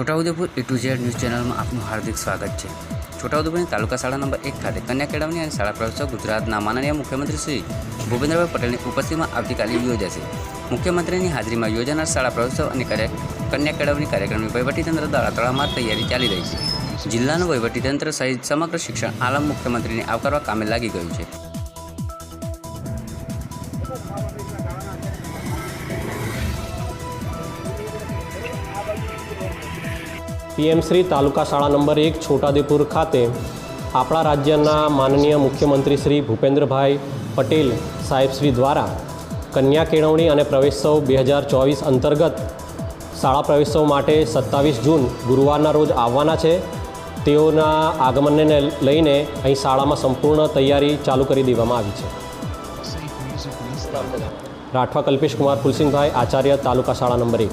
Chhotaudepur A to Z news ચેનલમાં આપનું હાર્દિક સ્વાગત છે. છોટાઉદેપુરની તાલુકા શાળા નંબર એક ખાતે કન્યા કેળવણી અને શાળા પ્રવેશોત્સવ ગુજરાતના માનનીય મુખ્યમંત્રી શ્રી ભૂપેન્દ્રભાઈ પટેલની ઉપસ્થિતિમાં આવતીકાલે યોજાશે. મુખ્યમંત્રીની હાજરીમાં યોજાનાર શાળા પ્રવેશોત્સવ અને કન્યા કેળવણી કાર્યક્રમની વહીવટીતંત્ર દ્વારા તડામાર તૈયારી ચાલી રહી છે. જિલ્લાનું વહીવટીતંત્ર સહિત સમગ્ર શિક્ષણ આલમ મુખ્યમંત્રીને આવકારવા કામે લાગી ગયું છે. પીએમશ્રી તાલુકા શાળા નંબર એક છોટાદેપુર ખાતે આપણા રાજ્યના માનનીય મુખ્યમંત્રી શ્રી ભૂપેન્દ્રભાઈ પટેલ સાહેબશ્રી દ્વારા કન્યા કેળવણી અને પ્રવેશોત્સવ બે હજાર ચોવીસ અંતર્ગત શાળા પ્રવેશોત્સવ માટે સત્તાવીસ જૂન ગુરુવારના રોજ આવવાના છે. તેઓના આગમનને લઈને અહીં શાળામાં સંપૂર્ણ તૈયારી ચાલુ કરી દેવામાં આવી છે. રાઠવા કલ્પેશ કુમાર ફુલસિંહભાઈ, આચાર્ય તાલુકા શાળા નંબર એક.